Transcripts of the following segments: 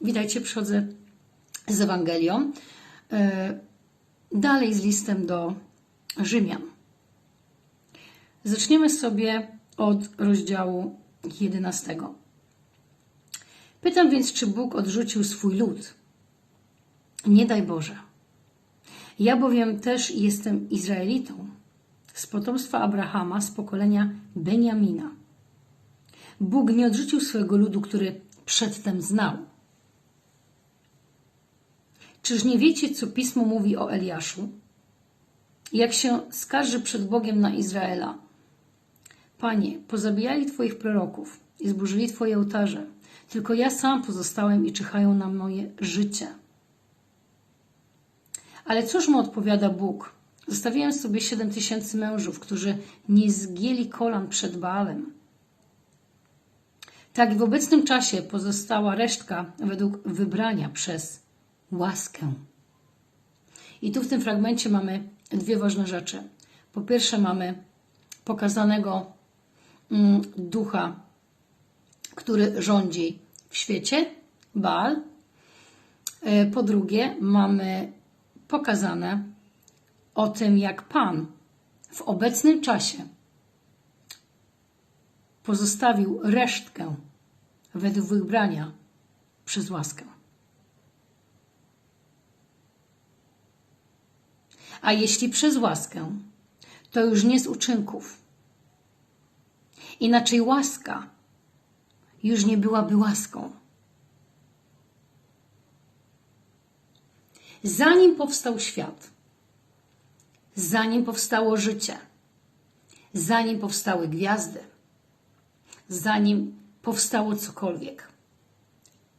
Witajcie, przychodzę z Ewangelią. E, Dalej z listem do Rzymian. Zaczniemy sobie od rozdziału 11. Pytam więc, czy Bóg odrzucił swój lud? Nie daj Boże. Ja bowiem też jestem Izraelitą, z potomstwa Abrahama, z pokolenia Beniamina. Bóg nie odrzucił swojego ludu, który przedtem znał. Czyż nie wiecie, co pismo mówi o Eliaszu? Jak się skarży przed Bogiem na Izraela? Panie, pozabijali Twoich proroków i zburzyli Twoje ołtarze. Tylko ja sam pozostałem i czyhają na moje życie. Ale cóż mu odpowiada Bóg? Zostawiłem sobie siedem tysięcy mężów, którzy nie zgięli kolan przed Baalem. Tak w obecnym czasie pozostała resztka według wybrania przez łaskę. I tu w tym fragmencie mamy dwie ważne rzeczy. Po pierwsze, mamy pokazanego mm, ducha, który rządzi w świecie, Baal. E, Po drugie, mamy pokazane o tym, jak Pan w obecnym czasie pozostawił resztkę według wybrania przez łaskę. A jeśli przez łaskę, to już nie z uczynków. Inaczej łaska już nie byłaby łaską. Zanim powstał świat, zanim powstało życie, zanim powstały gwiazdy, zanim powstało cokolwiek,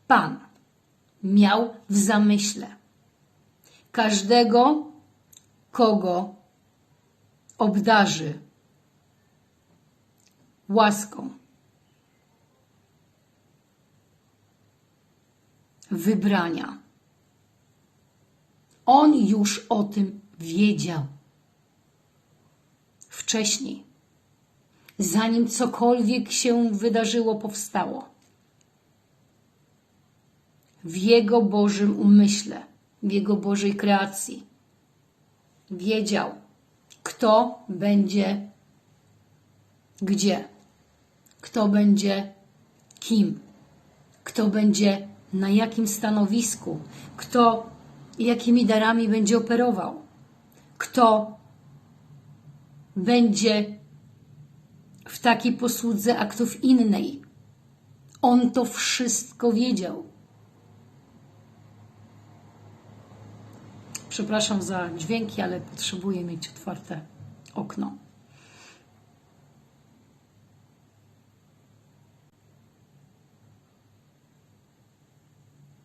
Pan miał w zamyśle każdego, kogo obdarzy łaską, wybrania. On już o tym wiedział. Wcześniej, zanim cokolwiek się wydarzyło, powstało. W Jego Bożym umyśle, w Jego Bożej kreacji wiedział, kto będzie gdzie, kto będzie kim, kto będzie na jakim stanowisku, kto jakimi darami będzie operował, kto będzie w takiej posłudze, a kto w innej. On to wszystko wiedział. Przepraszam za dźwięki, ale potrzebuję mieć otwarte okno.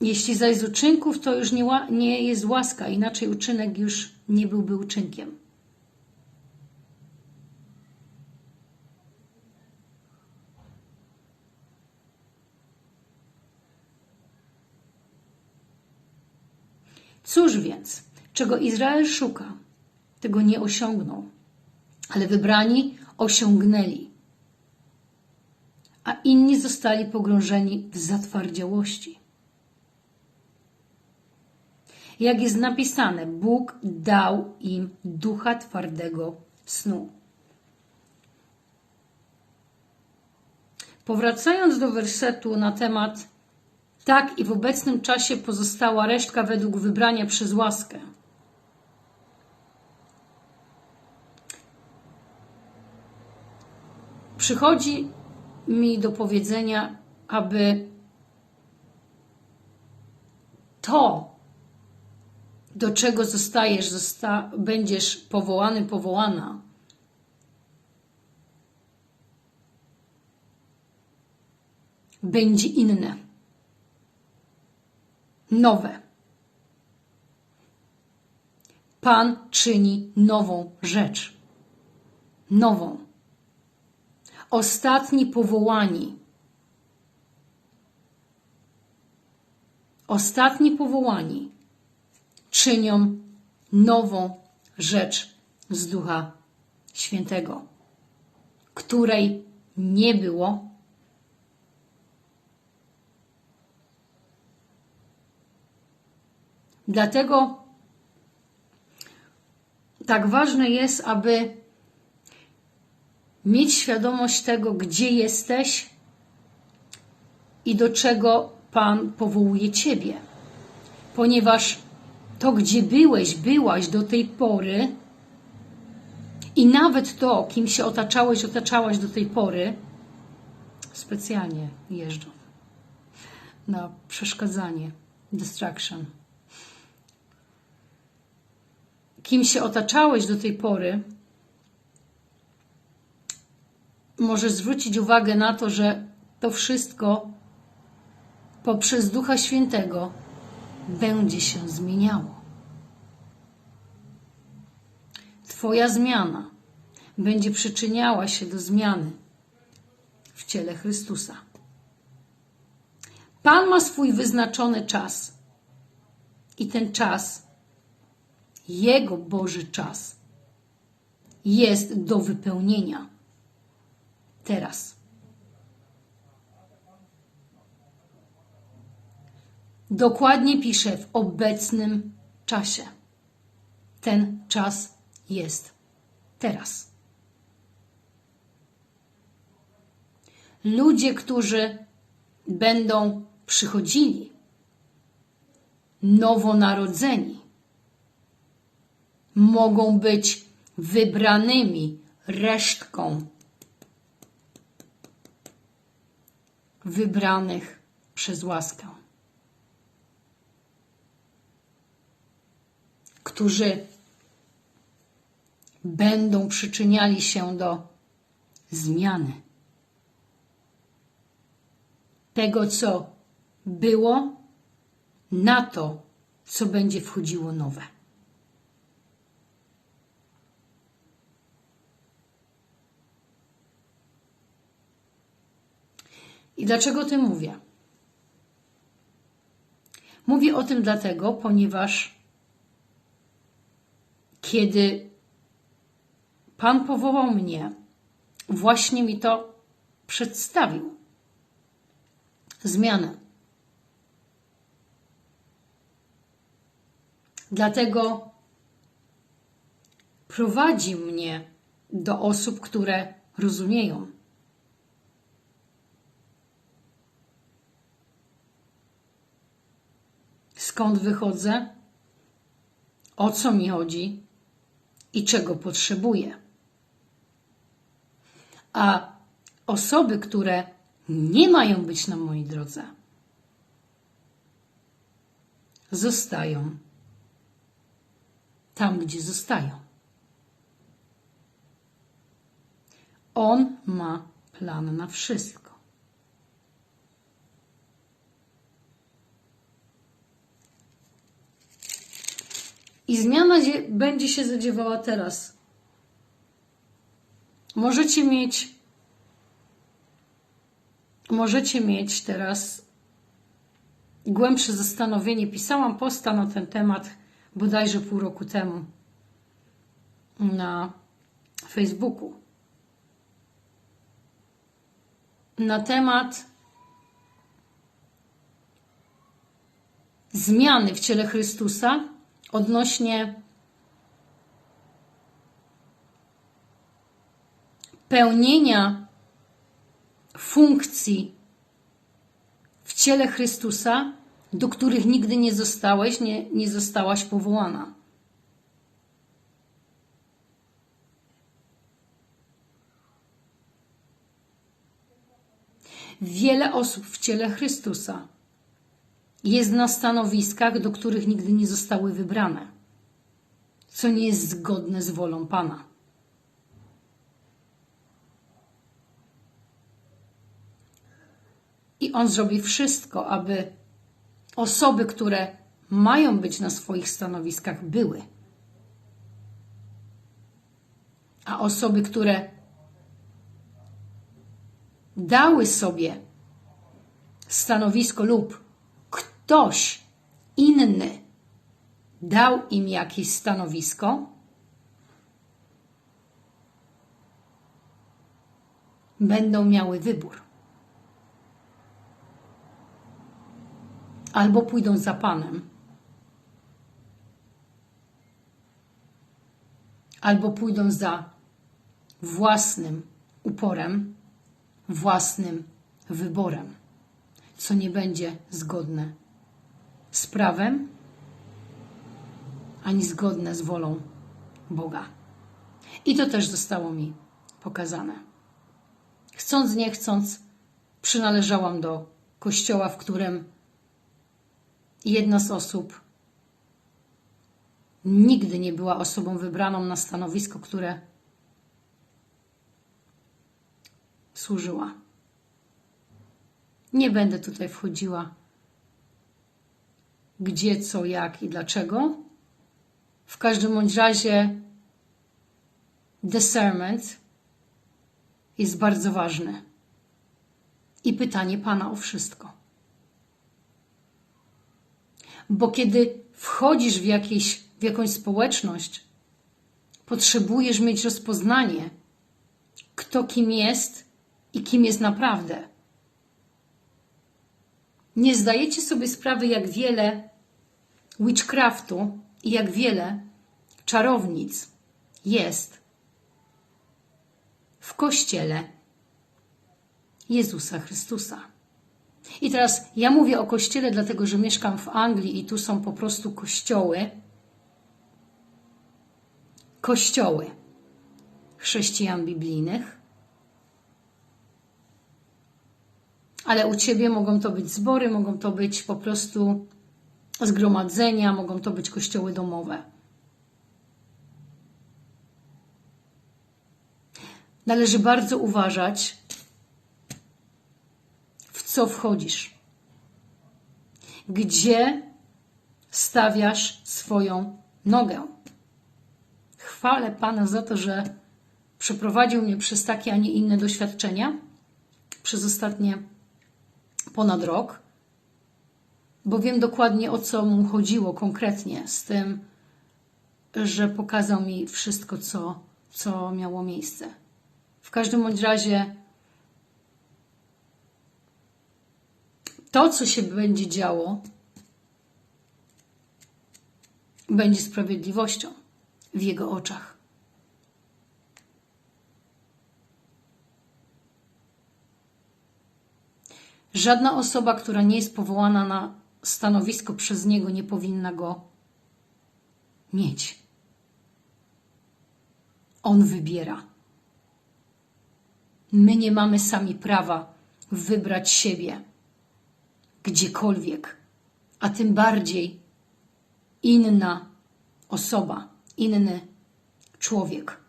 Jeśli zaś z uczynków, to już nie, nie jest łaska, inaczej uczynek już nie byłby uczynkiem. Cóż więc, czego Izrael szuka, tego nie osiągnął, ale wybrani osiągnęli, a inni zostali pogrążeni w zatwardziałości. Jak jest napisane, Bóg dał im ducha twardego snu. Powracając do wersetu na temat tak i w obecnym czasie pozostała resztka według wybrania przez łaskę. Przychodzi mi do powiedzenia, aby to, do czego zostajesz, zosta będziesz powołany, powołana, będzie inne, nowe. Pan czyni nową rzecz. Nową. Ostatni powołani. Ostatni powołani czynią nową rzecz z Ducha Świętego, której nie było Dlatego tak ważne jest, aby mieć świadomość tego, gdzie jesteś i do czego Pan powołuje Ciebie. Ponieważ to, gdzie byłeś, byłaś do tej pory i nawet to, kim się otaczałeś, otaczałaś do tej pory, specjalnie jeżdżą na przeszkadzanie, distraction. Kim się otaczałeś do tej pory, możesz zwrócić uwagę na to, że to wszystko poprzez Ducha Świętego będzie się zmieniało. Twoja zmiana będzie przyczyniała się do zmiany w ciele Chrystusa. Pan ma swój wyznaczony czas. I ten czas, Jego Boży czas, jest do wypełnienia teraz. Dokładnie pisze w obecnym czasie. Ten czas jest teraz. Ludzie, którzy będą przychodzili, nowonarodzeni, mogą być wybranymi resztką wybranych przez łaskę, którzy będą przyczyniali się do zmiany tego, co było, na to, co będzie wchodziło nowe. I dlaczego o tym mówię? Mówię o tym dlatego, ponieważ kiedy Pan powołał mnie, właśnie mi to przedstawił. Zmianę. Dlatego prowadzi mnie do osób, które rozumieją. Skąd wychodzę? O co mi chodzi i czego potrzebuję? A osoby, które nie mają być na mojej drodze, zostają tam, gdzie zostają. On ma plan na wszystko. I zmiana będzie się zadziewała teraz. Możecie mieć możecie mieć teraz głębsze zastanowienie. Pisałam posta na ten temat bodajże pół roku temu na Facebooku. Na temat zmiany w ciele Chrystusa odnośnie pełnienia funkcji w ciele Chrystusa do których nigdy nie zostałeś, nie, nie zostałaś powołana. Wiele osób w ciele Chrystusa jest na stanowiskach, do których nigdy nie zostały wybrane, co nie jest zgodne z wolą Pana. I On zrobi wszystko, aby osoby, które mają być na swoich stanowiskach, były. A osoby, które dały sobie stanowisko lub ktoś inny dał im jakieś stanowisko, będą miały wybór. Albo pójdą za Panem, albo pójdą za własnym uporem, własnym wyborem, co nie będzie zgodne z prawem ani zgodne z wolą Boga. I to też zostało mi pokazane. Chcąc, nie chcąc, przynależałam do kościoła, w którym jedna z osób nigdy nie była osobą wybraną na stanowisko, które służyła. Nie będę tutaj wchodziła, gdzie, co, jak i dlaczego. W każdym bądź razie discernment jest bardzo ważny. I pytanie Pana o wszystko. Bo kiedy wchodzisz w, jakieś, w jakąś społeczność, potrzebujesz mieć rozpoznanie, kto kim jest i kim jest naprawdę. Nie zdajecie sobie sprawy, jak wiele witchcraftu i jak wiele czarownic jest w kościele Jezusa Chrystusa. I teraz ja mówię o kościele, dlatego że mieszkam w Anglii i tu są po prostu kościoły. Kościoły chrześcijan biblijnych. Ale u ciebie mogą to być zbory, mogą to być po prostu zgromadzenia, mogą to być kościoły domowe. Należy bardzo uważać, w co wchodzisz, gdzie stawiasz swoją nogę. Chwalę Pana za to, że przeprowadził mnie przez takie, a nie inne doświadczenia przez ostatnie ponad rok, bo wiem dokładnie o co mu chodziło konkretnie z tym, że pokazał mi wszystko, co, co miało miejsce. W każdym bądź razie to, co się będzie działo, będzie sprawiedliwością w Jego oczach. Żadna osoba, która nie jest powołana na stanowisko przez Niego, nie powinna go mieć. On wybiera. My nie mamy sami prawa wybrać siebie gdziekolwiek, a tym bardziej inna osoba, inny człowiek.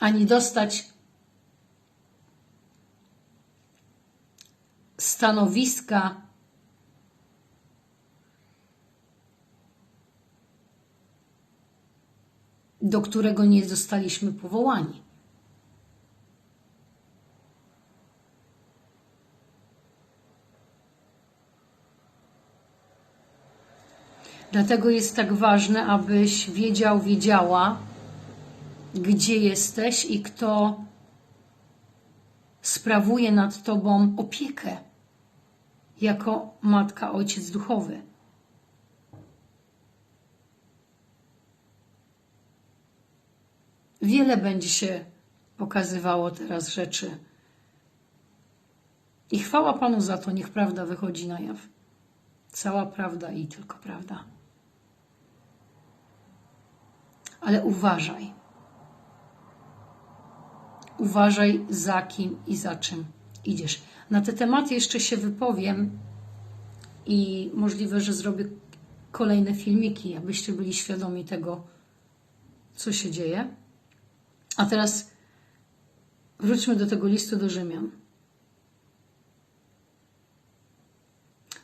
Ani dostać stanowiska do którego nie zostaliśmy powołani. Dlatego jest tak ważne, abyś wiedział, wiedziała, gdzie jesteś i kto sprawuje nad tobą opiekę jako matka, ojciec duchowy. Wiele będzie się pokazywało teraz rzeczy. I chwała Panu za to, niech prawda wychodzi na jaw. Cała prawda i tylko prawda. Ale uważaj. Uważaj za kim i za czym idziesz. Na te tematy jeszcze się wypowiem i możliwe, że zrobię kolejne filmiki, abyście byli świadomi tego, co się dzieje. A teraz wróćmy do tego listu do Rzymian.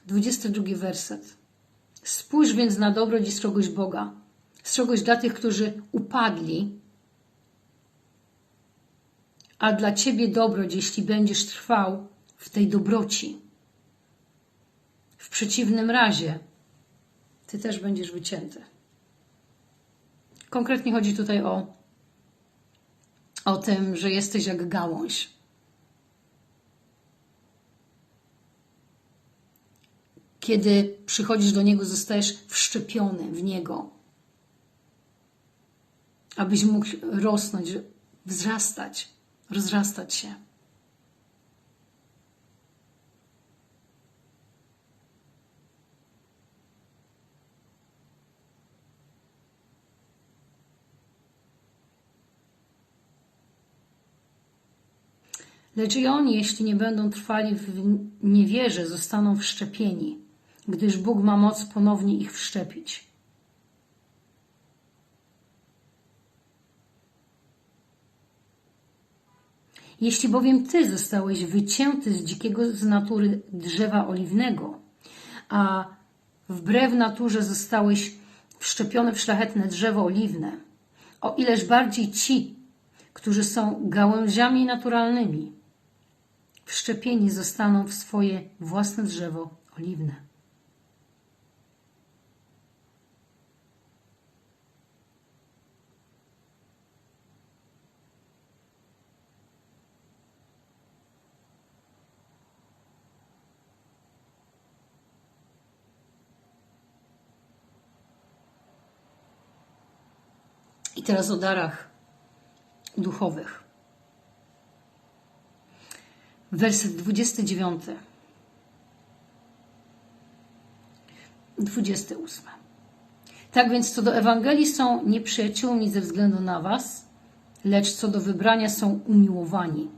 22 werset. Spójrz więc na dobroć i srogość Boga, srogość dla tych, którzy upadli, a dla Ciebie dobroć, jeśli będziesz trwał w tej dobroci. W przeciwnym razie Ty też będziesz wycięty. Konkretnie chodzi tutaj o o tym, że jesteś jak gałąź. Kiedy przychodzisz do Niego, zostajesz wszczepiony w Niego, abyś mógł rosnąć, wzrastać, rozrastać się. Lecz i oni, jeśli nie będą trwali w niewierze, zostaną wszczepieni, gdyż Bóg ma moc ponownie ich wszczepić. Jeśli bowiem Ty zostałeś wycięty z dzikiego z natury drzewa oliwnego, a wbrew naturze zostałeś wszczepiony w szlachetne drzewo oliwne, o ileż bardziej ci, którzy są gałęziami naturalnymi, wszczepieni zostaną w swoje własne drzewo oliwne. I teraz o darach duchowych. Werset 29. 28. Tak więc co do Ewangelii są nieprzyjaciółmi ze względu na Was, lecz co do wybrania są umiłowani.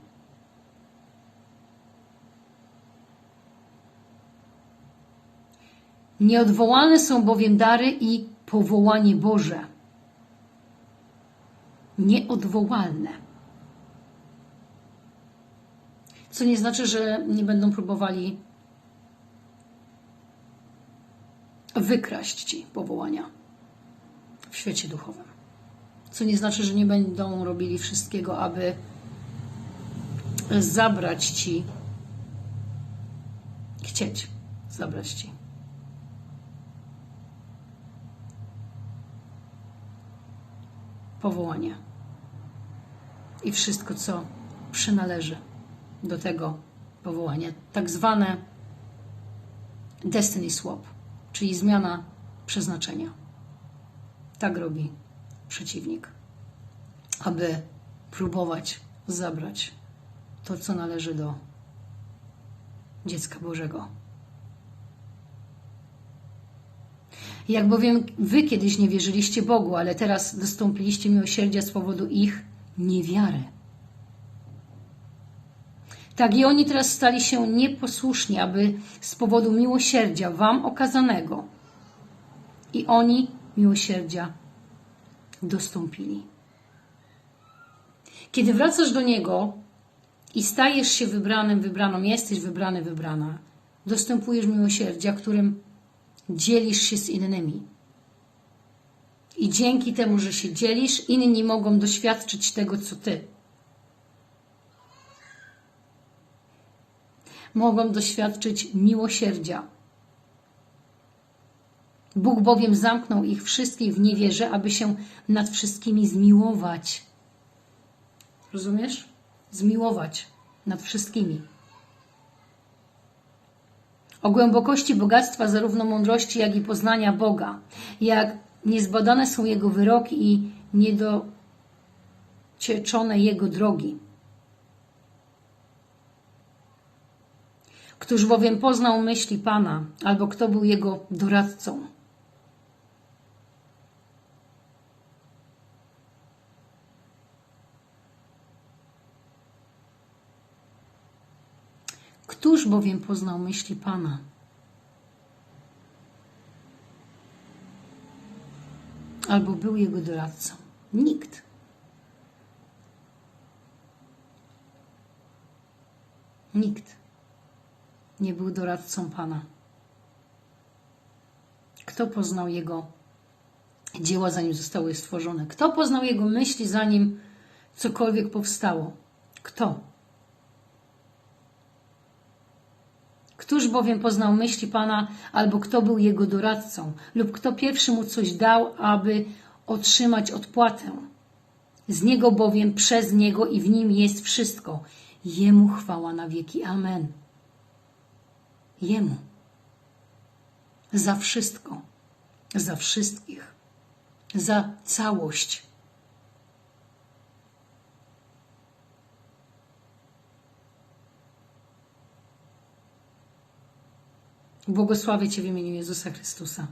Nieodwołalne są bowiem dary i powołanie Boże. Nieodwołalne. Co nie znaczy, że nie będą próbowali wykraść ci powołania w świecie duchowym. Co nie znaczy, że nie będą robili wszystkiego, aby zabrać ci, chcieć zabrać ci. Powołanie i wszystko, co przynależy do tego powołania. Tak zwane destiny swap, czyli zmiana przeznaczenia. Tak robi przeciwnik, aby próbować zabrać to, co należy do dziecka Bożego. Jak bowiem wy kiedyś nie wierzyliście Bogu, ale teraz dostąpiliście miłosierdzia z powodu ich niewiary. Tak i oni teraz stali się nieposłuszni, aby z powodu miłosierdzia Wam okazanego i oni miłosierdzia dostąpili. Kiedy wracasz do Niego i stajesz się wybranym, wybraną, jesteś wybrany, wybrana, dostępujesz miłosierdzia, którym dzielisz się z innymi. I dzięki temu, że się dzielisz, inni mogą doświadczyć tego, co Ty. mogą doświadczyć miłosierdzia. Bóg bowiem zamknął ich wszystkich w niewierze, aby się nad wszystkimi zmiłować. Rozumiesz? Zmiłować nad wszystkimi. O głębokości bogactwa zarówno mądrości, jak i poznania Boga, jak niezbadane są Jego wyroki i niedocieczone Jego drogi Któż bowiem poznał myśli Pana, albo kto był jego doradcą? Któż bowiem poznał myśli Pana? Albo był jego doradcą? Nikt. Nikt nie był doradcą Pana? Kto poznał Jego dzieła, zanim zostały stworzone? Kto poznał Jego myśli, zanim cokolwiek powstało? Kto? Któż bowiem poznał myśli Pana, albo kto był Jego doradcą, lub kto pierwszy mu coś dał, aby otrzymać odpłatę? Z Niego bowiem, przez Niego i w Nim jest wszystko. Jemu chwała na wieki. Amen. Jemu. za wszystko, za wszystkich, za całość. Błogosławię Cię w imieniu Jezusa Chrystusa.